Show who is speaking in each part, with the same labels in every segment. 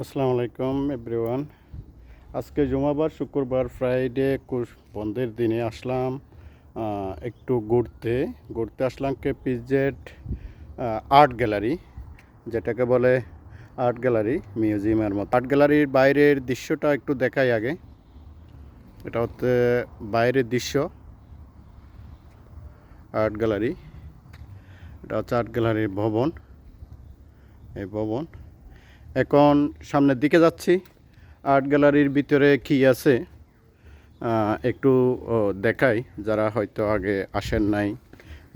Speaker 1: আসসালামু আলাইকুম, এভরিওয়ান। আজকে জুমাবার, শুক্রবার, ফ্রাইডে বন্ধের দিনে আসলাম একটু ঘুরতে। ঘুরতে আসলাম কে পিজেড আর্ট গ্যালারি, যেটাকে বলে আর্ট গ্যালারি মিউজিয়ামের মতো। আর্ট গ্যালারির বাইরের দৃশ্যটা একটু দেখাই আগে। এটা হচ্ছে বাইরের দৃশ্য, আর্ট গ্যালারি। এটা হচ্ছে আর্ট গ্যালারির ভবন, এই ভবন। এখন সামনের দিকে যাচ্ছি। আর্ট গ্যালারির ভিতরে কি আছে একটু দেখাই। যারা হয়তো আগে আসেন নাই,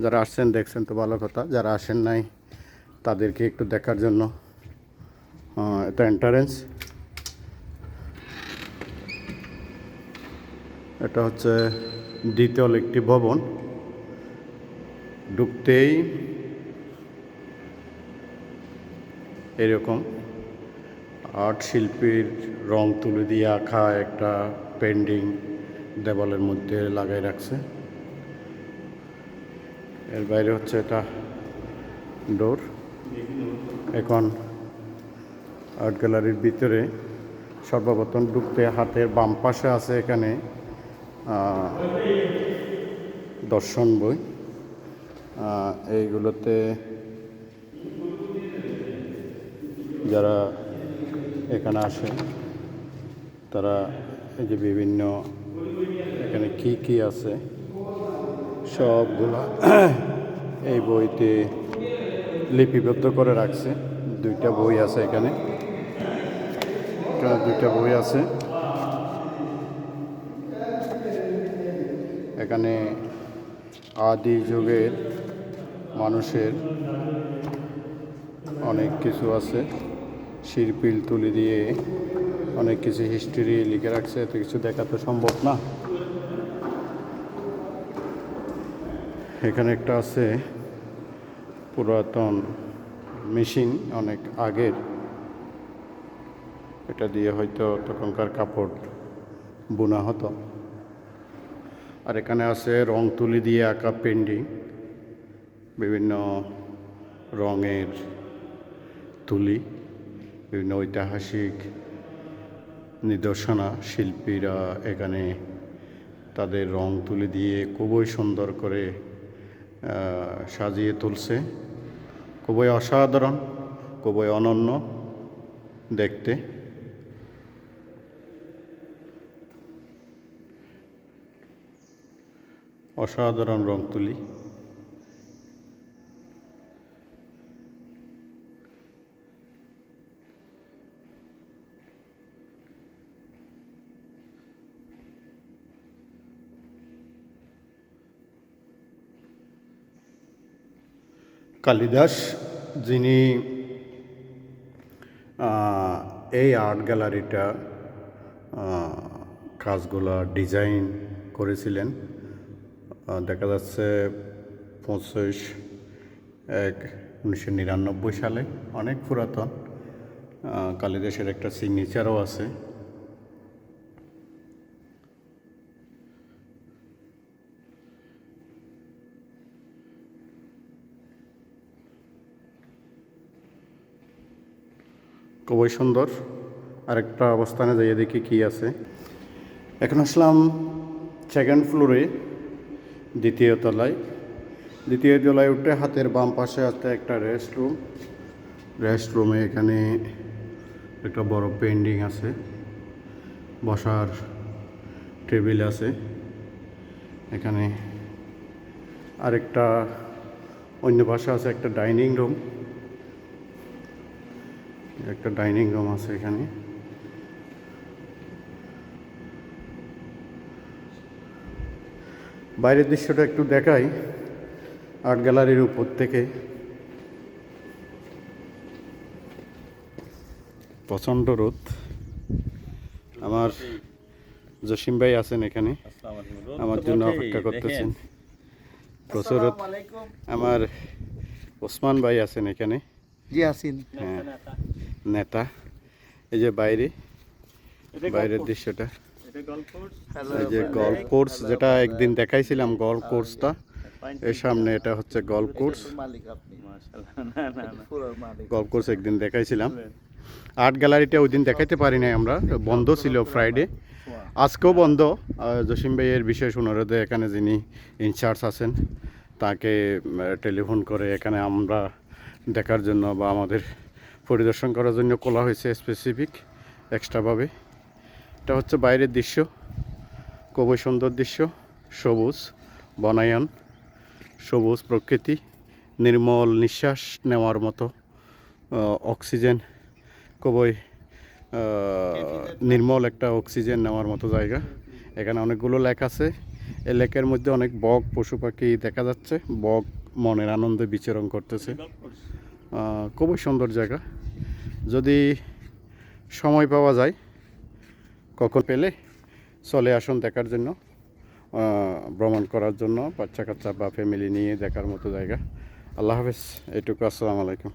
Speaker 1: যারা আসছেন দেখছেন তো ভালো কথা, যারা আসেন নাই, তাদেরকে একটু দেখার জন্য এটা এন্টারেন্স এটা হচ্ছে দ্বিতল একটি ভবন। ঢুকতেই এরকম। আর্ট শিল্পীর রং তুলে দিয়ে আঁকা একটা পেন্ডিং দেওয়ালের মধ্যে লাগাই রাখছে। এর বাইরে হচ্ছে এটা ডোর। এখন আর্ট গ্যালারির ভিতরে সর্বপ্রথম ঢুকতে হাতের বাম পাশে আছে এখানে দর্শন বই। এইগুলোতে যারা এখানে আসে। তারা এই যে বিভিন্ন এখানে কি কি আছে? সবগুলা এই বইতে লিপিবদ্ধ করে রাখছে। দুইটা বই আছে এখানে। দুইটা বই আছে। এখানে আদি যুগের মানুষের অনেক কিছু আছে। শিরপিল তুলি দিয়ে অনেক কিছু হিস্ট্রি লিখে রাখছে, এত কিছু দেখা তো সম্ভব না। এখানে একটা আছে পুরাতন মেশিন, অনেক আগের। এটা দিয়ে হয়তো তখনকার কাপড় বোনা হতো। আর এখানে আছে রং তুলি দিয়ে আঁকা পেন্টিং বিভিন্ন রঙের তুলি। বিভিন্ন ঐতিহাসিক নিদর্শনা শিল্পীরা এখানে তাদের রং তুলি দিয়ে খুবই সুন্দর করে সাজিয়ে তুলছে। খুবই অসাধারণ, খুবই অনন্য দেখতে। অসাধারণ রং তুলি। কালিদাস, যিনি এই আর্ট গ্যালারিটা কাজগুলা ডিজাইন করেছিলেন। দেখা যাচ্ছে পঁচিশ এক উনিশশো নিরানব্বই সালে, অনেক পুরাতন। কালিদাসের একটা সিগনেচারও আছে। খুবই সুন্দর। আরেকটা অবস্থানে যাইয়ে দেখি কি আছে। এখন আসলাম সেকেন্ড ফ্লোরে দ্বিতীয় তলায়। দ্বিতীয় তলায় উঠে হাতের বাম পাশে আছে একটা রেস্ট রুম রেস্ট রুমে এখানে একটা বড় পেন্ডিং আছে। বসার টেবিল আছে। এখানে আরেকটা অন্য পাশে আছে একটা ডাইনিং রুম একটা ডাইনিং রুম আছে এখানে। বাইরের দৃশ্যটা একটু দেখাই আর্ট গ্যালারির উপর থেকে। প্রচণ্ড রোদ। আমার জসিম ভাই আছেন এখানে। আমার জন্য অপেক্ষা করতেছেন। প্রচুর রোদ। আমার ওসমান ভাই আছেন এখানে।
Speaker 2: জি আসিন
Speaker 1: হ্যাঁ। নেতা। এই যে বাইরে বাইরের দৃশ্যটা। এই যে গল্ফ কোর্স যেটা একদিন দেখাইছিলাম গল্ফ কোর্সটা এর সামনে এটা হচ্ছে গল্ফ কোর্স
Speaker 2: মালিক আপনি।
Speaker 3: মাশাআল্লাহ না না না।
Speaker 2: পুরো মালিক।
Speaker 1: গল্ফ কোর্স একদিন দেখাইছিলাম। আর্ট গ্যালারিটা ওই দিন দেখাইতে পারি নাই আমরা। বন্ধ ছিল ফ্রাইডে আজকেও বন্ধ। জসিম ভাইয়ের বিশেষ অনুরোধে এখানে যিনি ইনচার্জ আছেন তাকে টেলিফোন করে এখানে আমরা দেখার জন্য বা আমাদের পরিদর্শন করার জন্য খোলা হয়েছে স্পেসিফিক এক্সট্রাভাবে এটা হচ্ছে বাইরের দৃশ্য, খুবই সুন্দর দৃশ্য, সবুজ, বনায়ন, সবুজ প্রকৃতি, নির্মল নিঃশ্বাস নেওয়ার মতো অক্সিজেন খুবই নির্মল একটা অক্সিজেন নেওয়ার মতো জায়গা। এখানে অনেকগুলো লেক আছে। এই লেকের মধ্যে অনেক বক, পশু পাখি দেখা যাচ্ছে। বক মনের আনন্দে বিচরণ করতেছে। খুবই সুন্দর জায়গা। যদি সময় পাওয়া যায়, কখন পেলে চলে আসুন দেখার জন্য ভ্রমণ করার জন্য বাচ্চা কাচ্চা বা ফ্যামিলি নিয়ে দেখার মতো জায়গা। আল্লাহ হাফেজ, এটুকু আসসালামু আলাইকুম।